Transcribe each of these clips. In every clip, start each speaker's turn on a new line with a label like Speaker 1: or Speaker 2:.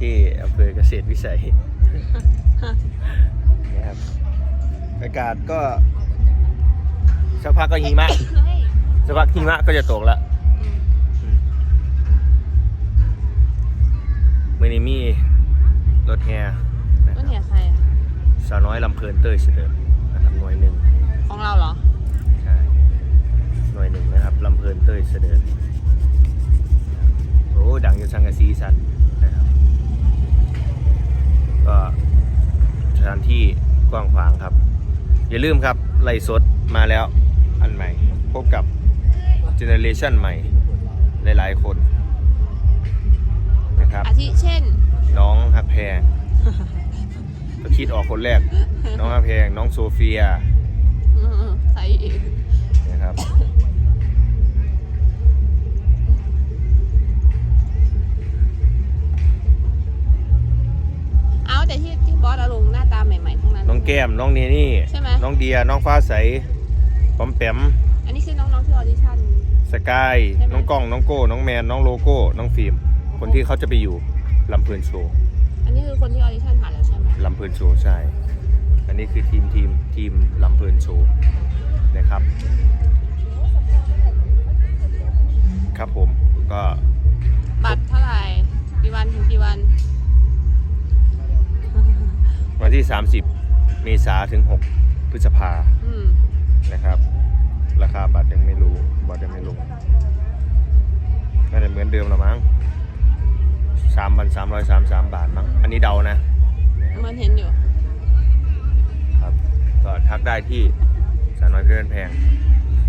Speaker 1: ที่อำเภอเกษตรวิสัยนะครับอากาศก็สักพักก็หิมะ
Speaker 2: เฮ้ย
Speaker 1: สักพักหิมะก็จะตกแล้ว
Speaker 2: อืม
Speaker 1: มื่อนี้มีรถแห่นะค
Speaker 2: ต้
Speaker 1: รั
Speaker 2: น
Speaker 1: บ
Speaker 2: แห่ใครอะ
Speaker 1: สาวน้อยลำเพลินเต้ยเสด็จนะครับหน่วยหนึ่ง
Speaker 2: ของเราเหรอ
Speaker 1: ใช่หน่วยหนึ่งนะครับลำเพลินเต้ยเสด็จโอ้ดังจนสังกะสีสันนะครับ ก็สถานที่กว้างขวางครับ อย่าลืมครับไล่สดมาแล้วอันใหม่ พบกับเจเนเรชันใหม่ หลายๆคนนะครับ
Speaker 2: อาทิเช่น
Speaker 1: น้องฮักแพงก็คิดออกคนแรก น้องฮักแพงน้องโซเฟีย
Speaker 2: อืมใส่อีก
Speaker 1: นะครับ
Speaker 2: แก้
Speaker 1: ม น้องเนนี่
Speaker 2: ใช่ไหม
Speaker 1: น้องเดีย น้องฟ้าใสปอมแปม
Speaker 2: อันนี้คือน้องๆที่ออดิชั่น
Speaker 1: สกาย
Speaker 2: ใช่ไหม
Speaker 1: น้องกล้อง น้องโก้ น้องแมน น้องโลโก้ น้องฟิล์ม คนที่เขาจะไปอยู่ลำเพลินโชว์
Speaker 2: อันนี้คือคนที่ออดิชั่นผ่านแล้วใช่ไหม
Speaker 1: ลำเพลินโชว์ใช่ อันนี้คือทีมทีมทีมลำเพลินโชว์นะครับ ครับผม ก็
Speaker 2: บัตรเท่าไหร่กี่วันถึงกี่วัน
Speaker 1: วันที่ 30 เมษาถึง 6 พฤษภา
Speaker 2: อืม
Speaker 1: นะครับ ราคาบัตรยังไม่รู้บัตรยังไม่ลงน่าจะเหมือนเดิมหรอมั้งสามพันสามร้อยสามสามบาทมั้งอันนี้เดานะ
Speaker 2: มันเห็นอยู่
Speaker 1: ครับก็ทักได้ที่สาวน้อยเพื่อนแพง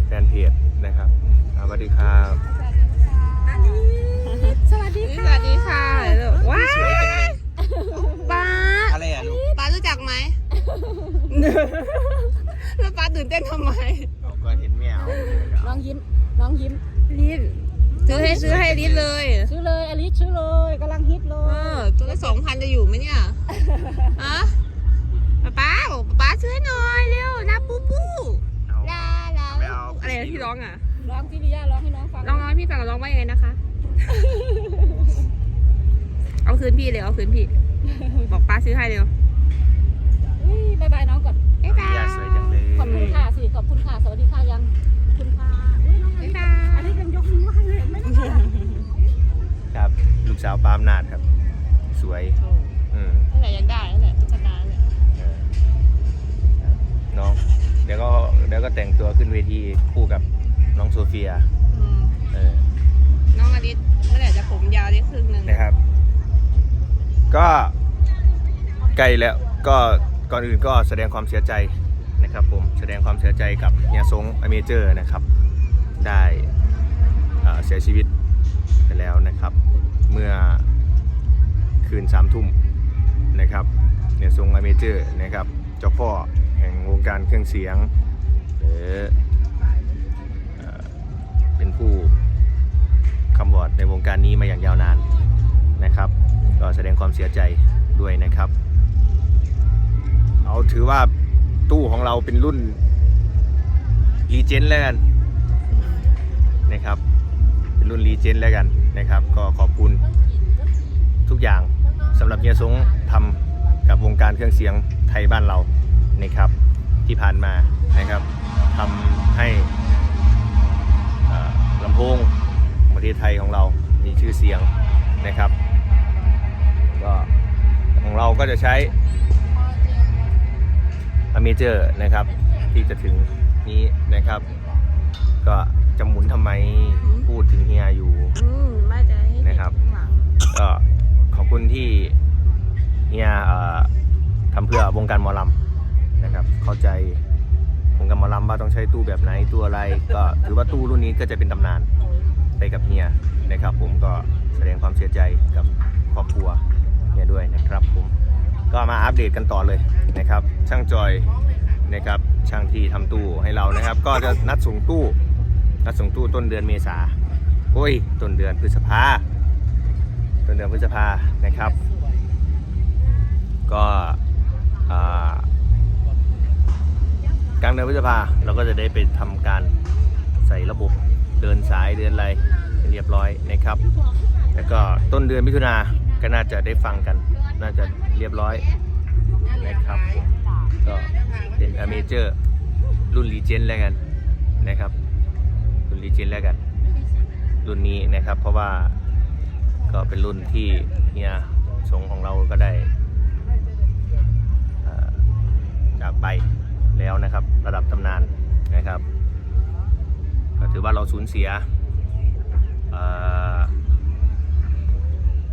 Speaker 1: แฟนเพจนะครับอ่าสวัสดีครับ
Speaker 2: สวัสดีค่ะสวัสดีค่ะว้า
Speaker 1: สวยจังเลย
Speaker 2: ป้า
Speaker 1: อะไรอะลูก
Speaker 2: ป้ารู้จักไหม แล้วป้าตื่นเต้นทำไม
Speaker 1: เราก็เห็นแมว
Speaker 3: น้องยิ้มน้องยิ้ม
Speaker 2: ลิ้นซื้อให้ซื้อให้ลิ้นเลย
Speaker 3: ซื้อเลยอลิสซื้อเลยกำลังฮิตเล
Speaker 2: เอยอ ตัวละสองพันจะอยู่ไหมเนี่ยฮะป๊าป๊าบอกป๊าป๊าซื้อให้หน่อยเร็วนะปูปูลาลา
Speaker 1: ไม่เอา
Speaker 2: อะไรนะที่ร้องอะ
Speaker 3: ร้องพิริยาร้องให้น้องฟัง
Speaker 2: ร้องร้องให้พี่ฟังร้องว่ายังไงนะคะ เอาคืนพี่เร็วเอาคืนพี่ บอกป้าซื้อให้เร็ว
Speaker 3: อุ้ยบายบายน้องก่อน
Speaker 2: บ๊ายบาย
Speaker 1: ยาสวยจังเลย
Speaker 3: ขอบคุณค่ะสิขอบคุณค่ะสวัสดีค่ะยังขอบคุณค่ะอุ้ยน้องอ
Speaker 2: บ๊า
Speaker 3: ลิ
Speaker 2: ย
Speaker 3: ส
Speaker 2: บาย
Speaker 3: อันนี้ยังยกมือไหว้เลยเห็นไหมเนี่ย
Speaker 1: ครับ ลูกสาวปาล์มนาดครับ สวย อืม
Speaker 2: นั่นแหละยังได้นั่นแหละพัฒนานั่นแหละ
Speaker 1: เออครับน้อง เดี๋ยวก็เดี๋ยวก็แต่งตัวขึ้นเวทีคู่กับน้องโซเฟีย
Speaker 2: อืม
Speaker 1: เออ
Speaker 2: น้องอดิษเมื่อไหร่จะผมยาวได้ครึ่งหนึ่ง
Speaker 1: นะครับ ก็ใกล้แล้วก็ ก่อนอื่นก็แสดงความเสียใจนะครับผมแสดงความเสียใจกับเฮียซงอเมเจอร์นะครับ ได้เสียชีวิตไปแล้วนะครับ เมื่อคืนสามทุ่มนะครับเฮียซงอเมเจอร์นะครับเจ้าพ่อแห่งวงการเครื่องเสียง หรือเอเป็นผู้คำวอร์ดในวงการนี้มาอย่างยาวนานนะครับ ก็แสดงความเสียใจด้วยนะครับ เอาถือว่าตู้ของเราเป็นรุ่นรีเจนแล้วกันนะครับเป็นรุ่นรีเจนแล้วกันนะครับ ก็ขอบคุณทุกอย่างสำหรับเฮียซงทำกับวงการเครื่องเสียงไทยบ้านเรานะครับ ที่ผ่านมานะครับทำให้ลำโพงประเทศไทยของเรามีชื่อเสียงนะครับ ก็ของเราก็จะใช้ เมเจอร์นะครับ ที่จะถึงนี้นะครับ ก็จะหมุนทำไมพูดถึงเฮียอยู่
Speaker 2: อืมไม่จะให้เห็
Speaker 1: นะครับ
Speaker 2: ข้างหลัง
Speaker 1: ก็ขอบคุณที่เฮียเอ่อทำเพื่อวงการหมอลำนะครับ เข้าใจวงการหมอลำว่าต้องใช้ตู้แบบไหนตู้อะไร ก็ถือว่าตู้รุ่นนี้ก็จะเป็นตำนานไปกับเฮียนะครับ ผมก็แสดงความเสียใจกับครอบครัว มาอัปเดตกันต่อเลยนะครับ ช่างจอยนะครับช่างที่ทำตู้ให้เรานะครับ ก็จะนัดส่งตู้ นัดส่งตู้ต้นเดือนเมษาโอ้ยต้นเดือนพฤษภาต้นเดือนพฤษภานะครับ ก็อ่ากลางเดือนพฤษภาเราก็จะได้ไปทำการใส่ระบบเดินสายเดินอะไรเรียบร้อยนะครับ แล้วก็ต้นเดือนมิถุนาก็น่าจะได้ฟังกัน น่าจะเรียบร้อยนะครับ ก็เป็นอเมเจอร์รุ่นรีเจนแล้วกันนะครับ รุ่นรีเจนแล้วกัน รุ่นนี้นะครับเพราะว่าก็เป็นรุ่นที่เฮียสงของเราก็ได้จากไปแล้วนะครับ ระดับตำนานนะครับ ก็ถือว่าเราสูญเสียเอ่อ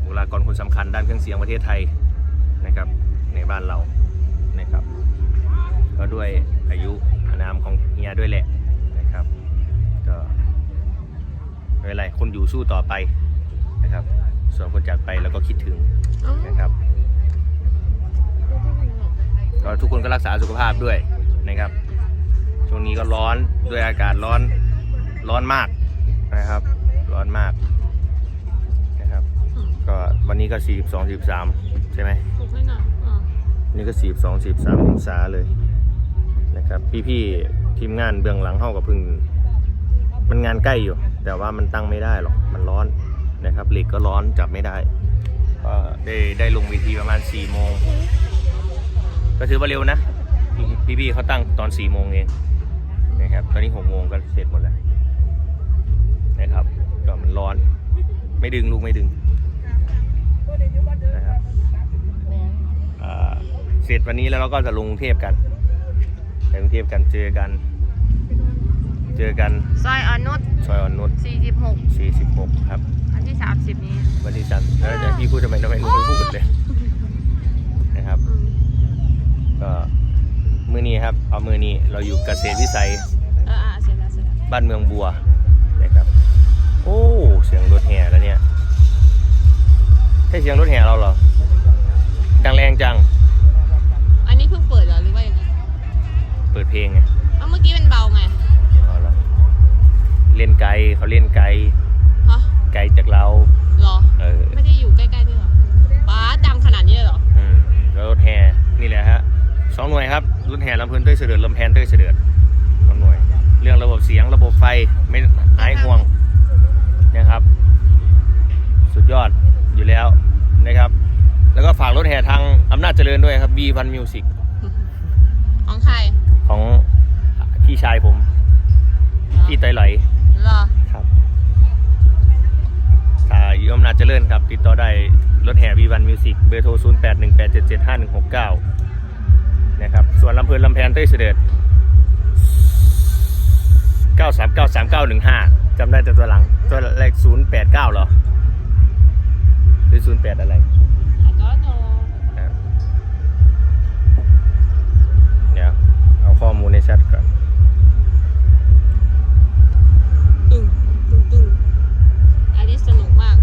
Speaker 1: บุคลากรคนสำคัญด้านเครื่องเสียงประเทศไทย นะครับในบ้านเรานะครับก็ด้วยอายุอนามของเฮียด้วยแหละนะครับก็ไม่เป็นไรคนอยู่สู้ต่อไปนะครับ ส่วนคนจากไปเราก็คิดถึงนะครับก็ทุกคนก็รักษาสุขภาพด้วยนะครับ ช่วงนี้ก็ร้อนด้วยอากาศร้อนร้อนมากนะครับ ร้อนมากนะครับ ก็วันนี้ก็ 42 43 ใช่ไหม
Speaker 2: นี่ก็42 43อง
Speaker 1: บสามองศาเลยนะครับ พี่ๆทีมงานเบื้องหลังเฮากับพึ่ง มันงานใกล้อยู่ แต่ว่ามันตั้งไม่ได้หรอกมันร้อนนะครับเหล็กก็ร้อนจับไม่ได้ก็ได้ได้ลงเวทีประมาณ4โมงก็ถือว่าเร็วนะ พี่ๆเขาตั้งตอน4โมงเองนะครับตอนนี้6โมงก็เสร็จหมดแล้วนะครับก็มันร้อน ไม่ดึงลูกไม่ดึงนะครับอ่า เสร็จวันนี้แล้วเราก็จะลงกรุงเทพกันไปกรุงเทพกันเจอกัน เจอกัน
Speaker 2: ซอยอ่อนนุช
Speaker 1: ซอยอ่อนนุช
Speaker 2: 46
Speaker 1: 46 ครับ
Speaker 2: อันที่ 30 นี้
Speaker 1: วันที่จันทร์แล้วจะพี่พูดทำไมทำไมหนูไม่พูดเลยนะครับ
Speaker 2: อืม
Speaker 1: ก็มือนี้ครับ เอามือนี้เราอยู่เกษตรวิสัย
Speaker 2: เอออ่าเสร็จแล้วเสร็จแล้ว
Speaker 1: บ้านเมืองบัวนะครับ โอ้เสียงรถแห่แล้วเนี่ยใช่เสียงรถแห่เราเหรอดังแรงจัง
Speaker 2: เปิดเพ
Speaker 1: ลงไง
Speaker 2: เอ้าเมื่อกี้มันเบาไง
Speaker 1: เอาละเล่นไกลเขาเล่นไกล
Speaker 2: ฮะ
Speaker 1: ไกลจากเรา
Speaker 2: เหรอ
Speaker 1: เออ
Speaker 2: ไม่ได้อยู่ใกล้ๆด้วยเหรอป้าดังขนาดนี้เลยเหรอ
Speaker 1: อืมแล้วรถแห่นี่แหละฮะสองหน่วยครับรถแห่ลำเพลินเต้ยเสด็จลำแพนเต้ยเสด็จสองหน่วย เรื่องระบบเสียงระบบไฟไม่หายห่วงนะครับ สุดยอดอยู่แล้วนะครับ แล้วก็ฝากรถแห่ทางอำนาจเจริญด้วยครับ B พันมิวสิก
Speaker 2: ของใคร
Speaker 1: ของพี่ชายผมพี่ไตไหล
Speaker 2: เหรอ
Speaker 1: ครับถ้าอยู่อำนาจเจริญครับ ติดต่อได้รถแห่ B พันมิวสิกเบอร์โทร 0 8 1 8 7 7 5 1 6 9 นะครับ ส่วนลำเพลินลำแพนเต้ยเสด็จ9393915จำได้แต่ตัวหลัง ตัวเลข089 เหรอ หรือ 08 อะไร ข้อมูลในแชทก่อน
Speaker 2: ตึงตึงตึงอันนี้สนุกมาก
Speaker 1: 061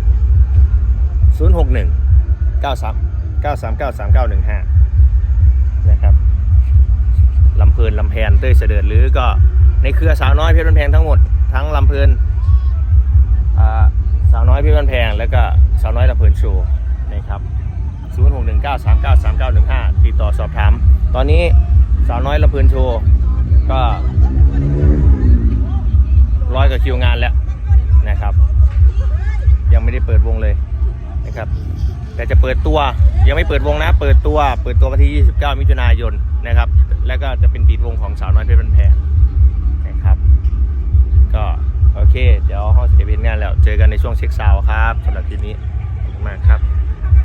Speaker 1: 93 939 3915นะครับลำเพลินลำแพนเต้ยเสด็จหรือก็ในเครือสาวน้อยเพชรบันแพงทั้งหมดทั้งลำเพลินอ่าสาวน้อยเพชรบันแพงแล้วก็สาวน้อยลำเพลินโชว์นะครับ0619393915 ติดต่อสอบถาม ตอนนี้ สาวน้อยลำเพลินโชว์ก็ร้อยกับคิวงานแล้วนะครับ ยังไม่ได้เปิดวงเลยนะครับ แต่จะเปิดตัวยังไม่เปิดวงนะ เปิดตัวเปิดตัววันที่ 29 มิถุนายนนะครับ แล้วก็จะเป็นปิดวงของสาวน้อยเพชรบันแพงนะครับ ก็โอเค เดี๋ยวห้องเสียเป็นงานแล้ว เจอกันในช่วงเช็คซาวครับสำหรับคลิปนี้ขอบคุณมากครับ